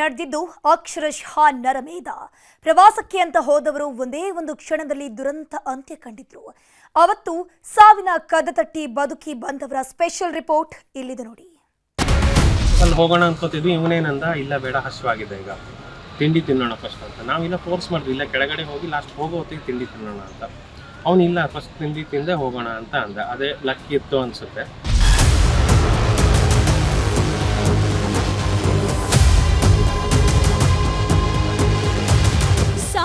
ನಡೆದಿದ್ದು ಅಕ್ಷರಶಃ ನರಮೇಧ ಪ್ರವಾಸಕ್ಕೆ ಅಂತ ಹೋದವರು ಒಂದೇ ಒಂದು ಕ್ಷಣದಲ್ಲಿ ದುರಂತ ಅಂತ್ಯ ಕಂಡಿದ್ರು. ಅವತ್ತು ಸಾವಿನ ಕದ ತಟ್ಟಿ ಬದುಕಿ ಬಂದವರ ಸ್ಪೆಷಲ್ ರಿಪೋರ್ಟ್ ಇಲ್ಲಿದೆ ನೋಡಿ. ಅಲ್ಲಿ ಹೋಗೋಣ ಅನ್ಕೋತಿದ್ವಿ, ಇವನೇನಂದ, ಇಲ್ಲ ಬೇಡ, ಹಸಿವಾಗಿದೆ ಈಗ. ತಿಂಡಿ ತಿನ್ನೋಣ ಫಸ್ಟ್ ಅಂತ. ನಾವಿಲ್ಲ ಫೋರ್ಸ್ ಮಾಡಿದ್ವಿ, ಇಲ್ಲ ಕೆಳಗಡೆ ಹೋಗಿ ಲಾಸ್ಟ್ ಹೋಗೋ ಹೊತ್ತಿಗೆ ತಿಂಡಿ ತಿನ್ನೋಣ ಅಂತ. ಅವನಿಲ್ಲ ಫಸ್ಟ್ ತಿಂಡಿ ತಿಂದೆ ಹೋಗೋಣ ಅಂತ ಅಂದ. ಅದೇ ಲಕ್ಕಿ ಇತ್ತು ಅನ್ಸುತ್ತೆ.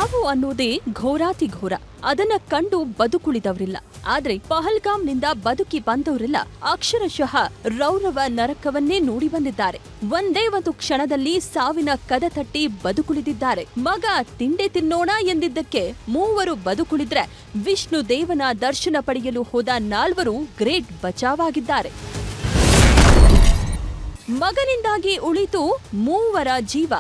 ಸಾವು ಅನ್ನೋದೇ ಘೋರಾತಿ ಘೋರ. ಅದನ್ನ ಕಂಡು ಬದುಕುಳಿದವರಿಲ್ಲ. ಆದ್ರೆ ಪಹಲ್ಗಾಮ್ನಿಂದ ಬದುಕಿ ಬಂದವರೆಲ್ಲ ಅಕ್ಷರಶಃ ರೌರವ ನರಕವನ್ನೇ ನೋಡಿ ಬಂದಿದ್ದಾರೆ. ಒಂದೇ ಒಂದು ಕ್ಷಣದಲ್ಲಿ ಸಾವಿನ ಕದ ತಟ್ಟಿ ಬದುಕುಳಿದಿದ್ದಾರೆ. ಮಗ ತಿಂಡೆ ತಿನ್ನೋಣ ಎಂದಿದ್ದಕ್ಕೆ ಮೂವರು ಬದುಕುಳಿದ್ರೆ ವಿಷ್ಣು ದೇವನ ದರ್ಶನ ಪಡೆಯಲು ಹೋದ ನಾಲ್ವರು ಗ್ರೇಟ್ ಬಚಾವಾಗಿದ್ದಾರೆ. ಮಗನಿಂದಾಗಿ ಉಳಿತು ಮೂವರ ಜೀವ.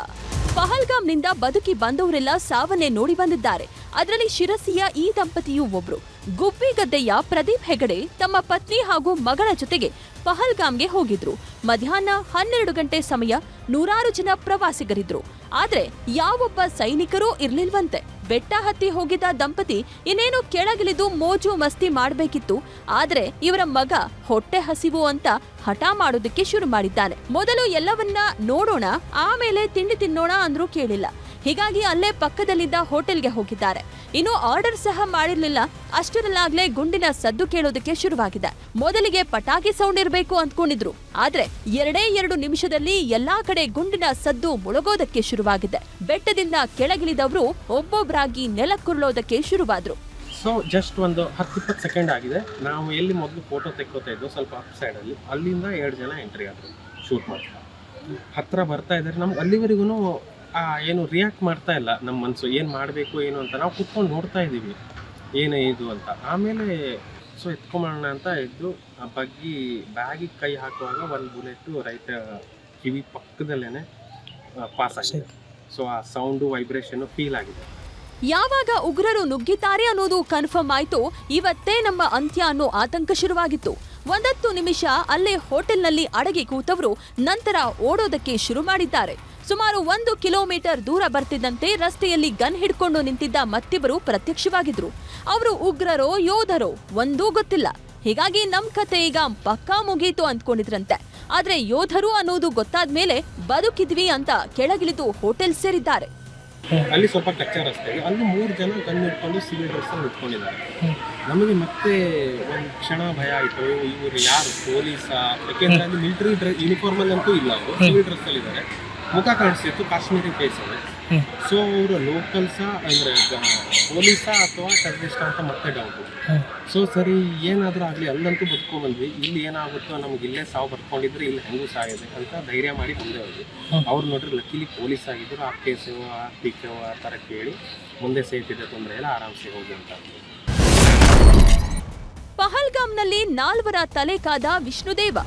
ಪಹಲ್ಗಾಮ್ನಿಂದ ಬದುಕಿ ಬಂದವರೆಲ್ಲ ಸಾವನ್ನೇ ನೋಡಿ ಬಂದಿದ್ದಾರೆ. ಅದರಲ್ಲಿ ಶಿರಸಿಯ ಈ ದಂಪತಿಯು ಒಬ್ರು. ಗುಬ್ಬಿಗದ್ದೆಯ ಪ್ರದೀಪ್ ಹೆಗಡೆ ತಮ್ಮ ಪತ್ನಿ ಹಾಗೂ ಮಗಳ ಜೊತೆಗೆ ಪಹಲ್ಗಾಮ್ಗೆ ಹೋಗಿದ್ರು. ಮಧ್ಯಾಹ್ನ ಹನ್ನೆರಡು ಗಂಟೆ ಸಮಯ ನೂರಾರು ಜನ ಪ್ರವಾಸಿಗರಿದ್ರು. ಆದ್ರೆ ಯಾವೊಬ್ಬ ಸೈನಿಕರೂ ಇರ್ಲಿಲ್ವಂತೆ. ಬೆಟ್ಟ ಹತ್ತಿ ಹೋಗಿದ್ದ ದಂಪತಿ ಇನ್ನೇನು ಕೆಳಗಿಳಿದು ಮೋಜು ಮಸ್ತಿ ಮಾಡಬೇಕಿತ್ತು. ಆದ್ರೆ ಇವರ ಮಗ ಹೊಟ್ಟೆ ಹಸಿವು ಅಂತ ಹಠ ಮಾಡೋದಕ್ಕೆ ಶುರು ಮಾಡಿದ್ದಾನೆ ಮೊದಲು ಎಲ್ಲವನ್ನ ನೋಡೋಣ, ಆಮೇಲೆ ತಿಂಡಿ ತಿನ್ನೋಣ ಅಂದ್ರೂ ಕೇಳಿಲ್ಲ. ಹೀಗಾಗಿ ಅಲ್ಲೇ ಪಕ್ಕದಲ್ಲಿದ್ದ ಹೋಟೆಲ್ಗೆ ಹೋಗಿದ್ದಾರೆ. ಇನ್ನು ಆರ್ಡರ್ ಸಹ ಮಾಡಿರ್ಲಿಲ್ಲ. ಅಷ್ಟರಲ್ಲಾಗ್ಲೇ ಗುಂಡಿನ ಸದ್ದು ಕೇಳೋದಕ್ಕೆ ಶುರುವಾಗಿದೆ. ಮೊದಲಿಗೆ ಪಟಾಕಿ ಸೌಂಡ್ ಇರಬೇಕು ಅಂದ್ಕೊಂಡಿದ್ರು. ಆದ್ರೆ ಎರಡೇ ಎರಡು ನಿಮಿಷದಲ್ಲಿ ಎಲ್ಲಾ ಕಡೆ ಗುಂಡಿನ ಸದ್ದು ಮುಳುಗೋದಕ್ಕೆ ಶುರುವಾಗಿದೆ. ಬೆಟ್ಟದಿಂದ ಕೆಳಗಿಳಿದವರು ಒಬ್ಬೊಬ್ಬರಾಗಿ ನೆಲಕ್ಕುರುಳೋದಕ್ಕೆ ಶುರುವಾದ್ರು. ಸೊ ಜಸ್ಟ್ ಒಂದು ಹತ್ತು ಇಪ್ಪತ್ತು ಸೆಕೆಂಡ್ ಆಗಿದೆ. ನಾವು ಎಲ್ಲಿ ಮೊದಲು ಫೋಟೋ ತೆಕ್ಕೋತಾ ಇದ್ದೋ ಸ್ವಲ್ಪ ಅಪ್ ಸೈಡಲ್ಲಿ ಅಲ್ಲಿಂದ ಎರಡು ಜನ ಎಂಟ್ರಿ ಆದರು ಶೂಟ್ ಮಾಡ್ತಾರೆ ಹತ್ತಿರ ಬರ್ತಾ ಇದ್ದಾರೆ. ನಮ್ಗೆ ಅಲ್ಲಿವರೆಗೂ ಏನು ರಿಯಾಕ್ಟ್ ಮಾಡ್ತಾ ಇಲ್ಲ. ನಮ್ಮ ಮನಸ್ಸು ಏನು ಮಾಡಬೇಕು, ಏನು ಅಂತ ನಾವು ಕುತ್ಕೊಂಡು ನೋಡ್ತಾ ಇದ್ದೀವಿ. ಏನೇ ಇದು ಅಂತ. ಆಮೇಲೆ ಸೊ ಎತ್ಕೊಂಬೋಣ ಅಂತ ಇದ್ದು ಆ ಬಗ್ಗಿ ಬ್ಯಾಗಿಗೆ ಕೈ ಹಾಕುವಾಗ ಒಂದು ಬುಲೆಟು ರೈತ ಕಿವಿ ಪಕ್ಕದಲ್ಲೇ ಪಾಸ್ ಆಗಿದೆ. ಸೊ, ಆ ಸೌಂಡು ವೈಬ್ರೇಷನ್ನು ಫೀಲ್ ಆಗಿದೆ. ಯಾವಾಗ ಉಗ್ರರು ನುಗ್ಗಿದ್ದಾರೆ ಅನ್ನೋದು ಕನ್ಫರ್ಮ್ ಆಯ್ತು. ಇವತ್ತೇ ನಮ್ಮ ಅಂತ್ಯ ಅನ್ನೋ ಆತಂಕ ಶುರುವಾಗಿತ್ತು. ಒಂದತ್ತು ನಿಮಿಷ ಅಲ್ಲೇ ಹೋಟೆಲ್ನಲ್ಲಿ ಅಡಗಿ ಕೂತವರು ನಂತರ ಓಡೋದಕ್ಕೆ ಶುರು ಮಾಡಿದ್ದಾರೆ. ಸುಮಾರು ಒಂದು ಕಿಲೋಮೀಟರ್ ದೂರ ಬರ್ತಿದ್ದಂತೆ ರಸ್ತೆಯಲ್ಲಿ ಗನ್ ಹಿಡ್ಕೊಂಡು ನಿಂತಿದ್ದ ಮತ್ತಿಬ್ಬರು ಪ್ರತ್ಯಕ್ಷವಾಗಿದ್ರು. ಅವರು ಉಗ್ರರೋ ಯೋಧರೋ ಒಂದೂ ಗೊತ್ತಿಲ್ಲ. ಹೀಗಾಗಿ ನಮ್ ಕತೆ ಈಗ ಪಕ್ಕಾ ಮುಗೀತು ಅಂದ್ಕೊಂಡಿದ್ರಂತೆ. ಆದ್ರೆ ಯೋಧರು ಅನ್ನೋದು ಗೊತ್ತಾದ ಮೇಲೆ ಬದುಕಿದ್ವಿ ಅಂತ ಕೆಳಗಿಳಿದು ಹೋಟೆಲ್ ಸೇರಿದ್ದಾರೆ. ಅಲ್ಲಿ ಸ್ವಲ್ಪ ಕಚ್ಚಾ ರಸ್ತೆ ಅಲ್ಲಿ ಮೂರು ಜನ ಗನ್ ಹಿಡ್ಕೊಂಡು ಸಿವಿಲ್ ಡ್ರೆಸ್ ಅಲ್ಲಿ ನಿಂತ್ಕೊಂಡಿದ್ದಾರೆ. ನಮಗೆ ಮತ್ತೆ ಒಂದು ಕ್ಷಣ ಭಯ ಆಯಿತು. ಇವರು ಯಾರು? ಪೊಲೀಸಾ? ಯಾಕೆಂದ್ರೆ ಅಲ್ಲಿ ಮಿಲಿಟರಿ ಡ್ರೆಸ್ ಯೂನಿಫಾರ್ಮ್ ಅಲ್ಲಿ ಅಂತೂ ಇಲ್ಲ ಅವರು. ಸಿವಿಲ್ ಡ್ರೆಸ್ ಅಲ್ಲಿ ಇದ್ದಾರೆ ಮುಖ ಕಾಣಿಸ್ತಿತ್ತು ಕಾಶ್ಮೀರಿ ಫೇಸ್ ಅಲ್ಲಿ. ಸೊ ಅವರು ಲೋಕಲ್ಸ ಅಂದ್ರೆ ಪೊಲೀಸ ಅಥವಾ ಟೆರರಿಸ್ಟ್ ಅಂತ ಮತ್ತೆ ಡೌಟ್ ಸೊ ಸರಿ ಏನಾದರೂ ಆಗಲಿ ಅಲ್ಲಂತೂ ಬದುಕೋ ಬಂದ್ವಿ ಇಲ್ಲಿ ಏನಾಗುತ್ತೋ ನಮ್ಗೆ ಇಲ್ಲೇ ಸಾವು ಬರ್ಕೊಂಡಿದ್ರೆ ಇಲ್ಲಿ ಹೆಂಗೂ ಸಾಯಿದೆ ಅಂತ ಧೈರ್ಯ ಮಾಡಿ ಮುಂದೆ ಹೋದ್ವಿ ಅವ್ರು ನೋಡ್ರಿ ಲಕ್ಕಿಲಿ ಪೊಲೀಸ್ ಆಗಿದ್ರು. ಆ ಕೇಸು ಆ ಪಿಕ್ಕು ಆ ಥರ ಕೇಳಿ ಮುಂದೆ ಸೇಫ್ ಇದೆ ತೊಂದರೆ ಇಲ್ಲ ಆರಾಮ್ಸೆ ಹೋಗಿ ಅಂತ. ಪಹಲ್ಗಾಮ್ನಲ್ಲಿ ನಾಲ್ವರ ತಲೆ ಕಾದ ವಿಷ್ಣುದೇವ.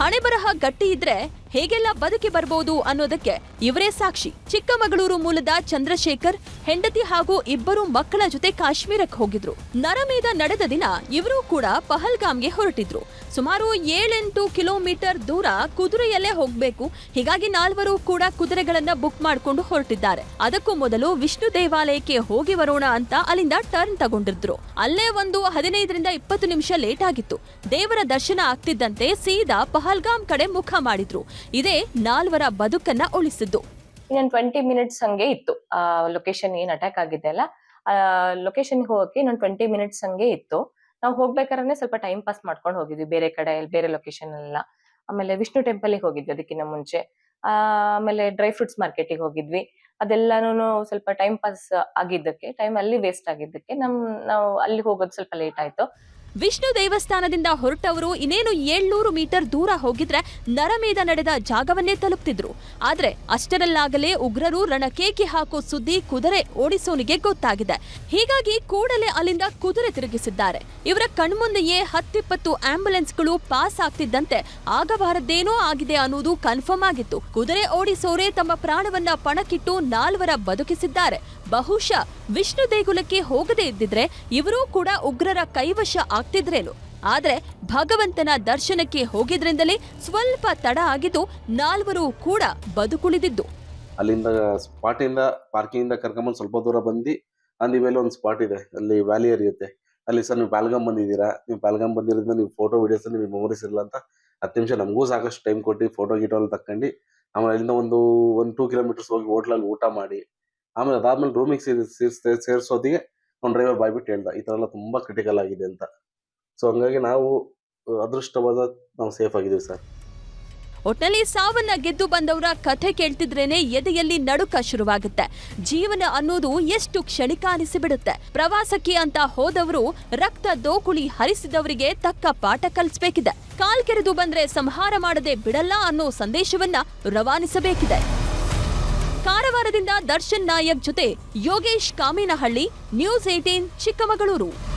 ಹಣೆಬರಹ ಗಟ್ಟಿ ಇದ್ರೆ ಹೇಗೆಲ್ಲ ಬದುಕಿ ಬರಬಹುದು ಅನ್ನೋದಕ್ಕೆ ಇವರೇ ಸಾಕ್ಷಿ. ಚಿಕ್ಕಮಗಳೂರು ಮೂಲದ ಚಂದ್ರಶೇಖರ್, ಹೆಂಡತಿ ಹಾಗೂ ಇಬ್ಬರು ಮಕ್ಕಳ ಜೊತೆ ಕಾಶ್ಮೀರಕ್ಕೆ ಹೋಗಿದ್ರು. ನರಮೇಧ ನಡೆದ ದಿನ ಇವರು ಕೂಡ ಪಹಲ್ಗಾಮ್ಗೆ ಹೊರಟಿದ್ರು. ಸುಮಾರು ಏಳೆಂಟು ಕಿಲೋಮೀಟರ್ ದೂರ ಕುದುರೆಯಲ್ಲೇ ಹೋಗ್ಬೇಕು. ಹೀಗಾಗಿ ನಾಲ್ವರು ಕೂಡ ಕುದುರೆಗಳನ್ನ ಬುಕ್ ಮಾಡಿಕೊಂಡು ಹೊರಟಿದ್ದಾರೆ. ಅದಕ್ಕೂ ಮೊದಲು ವಿಷ್ಣು ದೇವಾಲಯಕ್ಕೆ ಹೋಗಿ ಬರೋಣ ಅಂತ ಅಲ್ಲಿಂದ ಟರ್ನ್ ತಗೊಂಡಿದ್ರು. ಅಲ್ಲೇ ಒಂದು ಹದಿನೈದರಿಂದ ಇಪ್ಪತ್ತು ನಿಮಿಷ ಲೇಟ್ ಆಗಿತ್ತು. ದೇವರ ದರ್ಶನ ಆಗ್ತಿದ್ದಂತೆ ಸೀದಾ ಪಹಲ್ಗಾಮ್ ಕಡೆ ಮುಖ ಮಾಡಿದ್ರು. ಇದೇ ನಾಲ್ವರ ಬದುಕನ್ನ ಉಳಿಸಿದ್ದು. ಇನ್ನೊಂದು ಟ್ವೆಂಟಿ ಮಿನಿಟ್ಸ್ ಹಂಗೆ ಇತ್ತು. ಆ ಲೊಕೇಶನ್ ಏನ್ ಅಟ್ಯಾಕ್ ಆಗಿದೆ ಅಲ್ಲ? ಆ ಲೊಕೇಶನ್ ಹೋಗಕ್ಕೆ ಇನ್ನೊಂದು ಟ್ವೆಂಟಿ ಮಿನಿಟ್ಸ್ ಹಂಗೆ ಇತ್ತು. ನಾವು ಹೋಗ್ಬೇಕಾದ್ರೆ ಸ್ವಲ್ಪ ಟೈಮ್ ಪಾಸ್ ಮಾಡ್ಕೊಂಡು ಹೋಗಿದ್ವಿ ಬೇರೆ ಕಡೆ, ಬೇರೆ ಲೊಕೇಶನ್ ಎಲ್ಲ ಆಮೇಲೆ ವಿಷ್ಣು ಟೆಂಪಲ್ ಹೋಗಿದ್ವಿ ಅದಕ್ಕಿಂತ ಮುಂಚೆ. ಆಮೇಲೆ ಡ್ರೈ ಫ್ರೂಟ್ಸ್ ಮಾರ್ಕೆಟಿಗೆ ಹೋಗಿದ್ವಿ. ಅದೆಲ್ಲಾನು ಸ್ವಲ್ಪ ಟೈಮ್ ಪಾಸ್ ಆಗಿದ್ದಕ್ಕೆ ಟೈಮ್ ಅಲ್ಲಿ ವೇಸ್ಟ್ ಆಗಿದ್ದಕ್ಕೆ ನಮ್, ನಾವು ಅಲ್ಲಿ ಹೋಗೋದು ಸ್ವಲ್ಪ ಲೇಟ್ ಆಯ್ತು. ವಿಷ್ಣು ದೇವಸ್ಥಾನದಿಂದ ಹೊರಟವರು ಇನ್ನೇನು ಏಳ್ನೂರು ಮೀಟರ್ ದೂರ ಹೋಗಿದ್ರೆ ನರಮೇಧ ನಡೆದ ಜಾಗವನ್ನೇ ತಲುಪ್ತಿದ್ರು. ಆದ್ರೆ ಅಷ್ಟರಲ್ಲಾಗಲೇ ಉಗ್ರರು ರಣಕೇಕಿ ಹಾಕೋ ಸುದ್ದಿ ಕುದುರೆ ಓಡಿಸೋನಿಗೆ ಗೊತ್ತಾಗಿದೆ. ಹೀಗಾಗಿ ಕೂಡಲೇ ಅಲ್ಲಿಂದ ಕುದುರೆ ತಿರುಗಿಸಿದ್ದಾರೆ. ಇವರ ಕಣ್ಮುಂದೆಯೇ ಹತ್ತಿಪ್ಪತ್ತು ಆಂಬ್ಯುಲೆನ್ಸ್ಗಳು ಪಾಸ್ ಆಗ್ತಿದ್ದಂತೆ ಆಗಬಾರದ್ದೇನೋ ಆಗಿದೆ ಅನ್ನೋದು ಕನ್ಫರ್ಮ್ ಆಗಿತ್ತು. ಕುದುರೆ ಓಡಿಸೋರೆ ತಮ್ಮ ಪ್ರಾಣವನ್ನ ಪಣಕ್ಕಿಟ್ಟು ನಾಲ್ವರ ಬದುಕಿಸಿದ್ದಾರೆ. ಬಹುಶಃ ವಿಷ್ಣು ದೇಗುಲಕ್ಕೆ ಹೋಗದೇ ಇದ್ದಿದ್ರೆ ಇವರೂ ಕೂಡ ಉಗ್ರರ ಕೈವಶ ಆಗ್ತಿದ್ರೇನು. ಆದರೆ ಭಗವಂತನ ದರ್ಶನಕ್ಕೆ ಹೋಗಿದ್ರಿಂದಲೇ ಸ್ವಲ್ಪ ತಡ ಆಗಿದ್ದು ನಾಲ್ವರು ಕೂಡ ಬದುಕುಳಿದಿದ್ದು. ಅಲ್ಲಿಂದ ಸ್ಪಾಟಿಂದ ಪಾರ್ಕಿಂಗಿಂದ ಕರ್ಕೊಂಬಂದು ಸ್ವಲ್ಪ ದೂರ ಬಂದು ಅಲ್ಲಿ ಮೇಲೆ ಒಂದು ಸ್ಪಾಟ್ ಇದೆ. ಅಲ್ಲಿ ವ್ಯಾಲಿ ಹರಿಯುತ್ತೆ. ಅಲ್ಲಿ ಸರ್ ನೀವು ಪಾಲ್ಗಾಮ್ ಬಂದಿದ್ದೀರಾ? ನೀವು ಪಾಲ್ಗಾಮ್ ಬಂದಿರೋದ್ರಿಂದ ನೀವು ಫೋಟೋ, ವೀಡಿಯೋಸ್ ನಿಮಗೆ ಮೆಮೊರೀಸ್ ಇರಲ್ಲ ಅಂತ ಹತ್ತು ನಿಮಿಷ ನಮಗೂ ಸಾಕಷ್ಟು ಟೈಮ್ ಕೊಟ್ಟು ಫೋಟೋ, ಗೀಟೋ ಅಲ್ಲಿ ತಕ್ಕೊಂಡು ಆಮೇಲೆ ಅಲ್ಲಿಂದ ಒಂದು ಒಂದು ಟೂ ಕಿಲೋಮೀಟರ್ಸ್ ಹೋಗಿ ಹೋಟ್ಲಲ್ಲಿ ಊಟ ಮಾಡಿ ಆಮೇಲೆ ಅದಾದ್ಮೇಲೆ ರೂಮಿಗೆ ಸೇರಿಸ್ ಸೇರಿಸೋದಿಗೆ ಅವ್ನು ಡ್ರೈವರ್ ಬಾಯ್ಬಿಟ್ಟು ಹೇಳ್ದ, ಈ ಥರ ಎಲ್ಲ ತುಂಬ ಕ್ರಿಟಿಕಲ್ ಆಗಿದೆ ಅಂತ. ಸೊ ಹಂಗಾಗಿ ನಾವು ಅದೃಷ್ಟವಾದ ನಾವು ಸೇಫ್ ಆಗಿದ್ದೀವಿ ಸರ್. ಒಟ್ನಲ್ಲಿ ಸಾವನ್ನ ಗೆದ್ದು ಬಂದವರ ಕಥೆ ಕೇಳ್ತಿದ್ರೇನೆ ಎದೆಯಲ್ಲಿ ನಡುಕ ಶುರುವಾಗುತ್ತೆ. ಜೀವನ ಅನ್ನೋದು ಎಷ್ಟು ಕ್ಷಣಿಕ ಅನಿಸಿಬಿಡುತ್ತೆ. ಪ್ರವಾಸಕ್ಕೆ ಅಂತ ಹೋದವರು ರಕ್ತ ದೋಕುಳಿ ಹರಿಸಿದವರಿಗೆ ತಕ್ಕ ಪಾಠ ಕಲಿಸಬೇಕಿದೆ. ಕಾಲ್ ಕೆರೆದು ಬಂದ್ರೆ ಸಂಹಾರ ಮಾಡದೆ ಬಿಡಲ್ಲ ಅನ್ನೋ ಸಂದೇಶವನ್ನ ರವಾನಿಸಬೇಕಿದೆ. ಕಾರವಾರದಿಂದ ದರ್ಶನ್ ನಾಯಕ್ ಜೊತೆ ಯೋಗೇಶ್ ಕಾಮಿನಹಳ್ಳಿ, ನ್ಯೂಸ್ ಏಟೀನ್ ಚಿಕ್ಕಮಗಳೂರು.